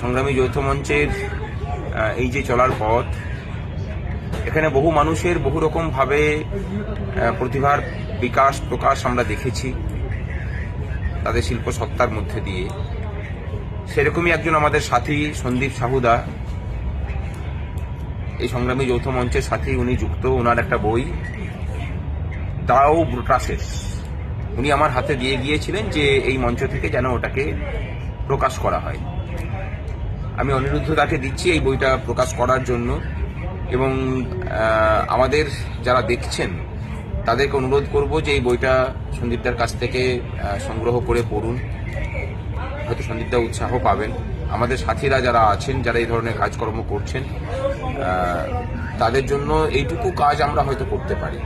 সংগ্রামী যৌথ মঞ্চের এই যে চলার পথ এখানে বহু মানুষের বহু রকম ভাবে আহ, প্রতিভার বিকাশ প্রকাশ আমরা দেখেছি তাদের শিল্প সত্তার মধ্যে দিয়ে। সেরকমই একজন আমাদের সাথী সন্দীপ সাহুদা। এই সংগ্রামী যৌথ মঞ্চের সাথে উনি যুক্ত ওনার একটা বই দাও ব্রুটাসেস। উনি আমার হাতে দিয়ে গিয়েছিলেন যে এই মঞ্চ থেকে যেন ওটাকে প্রকাশ করা হয়। আমি অনিরুদ্ধ তাকে দিচ্ছি এই বইটা প্রকাশ করার জন্য এবং আমাদের যারা দেখছেন, তাদেরকে অনুরোধ করব যে এই বইটা সন্দীপদার কাছ থেকে সংগ্রহ করে পড়ুন। হয়তো সন্দীপদা উৎসাহ পাবেন। আমাদের সাথীরা যারা আছেন, যারা এই ধরনের কাজকর্ম করছেন তাদের জন্য এইটুকু কাজ আমরা হয়তো করতে পারি।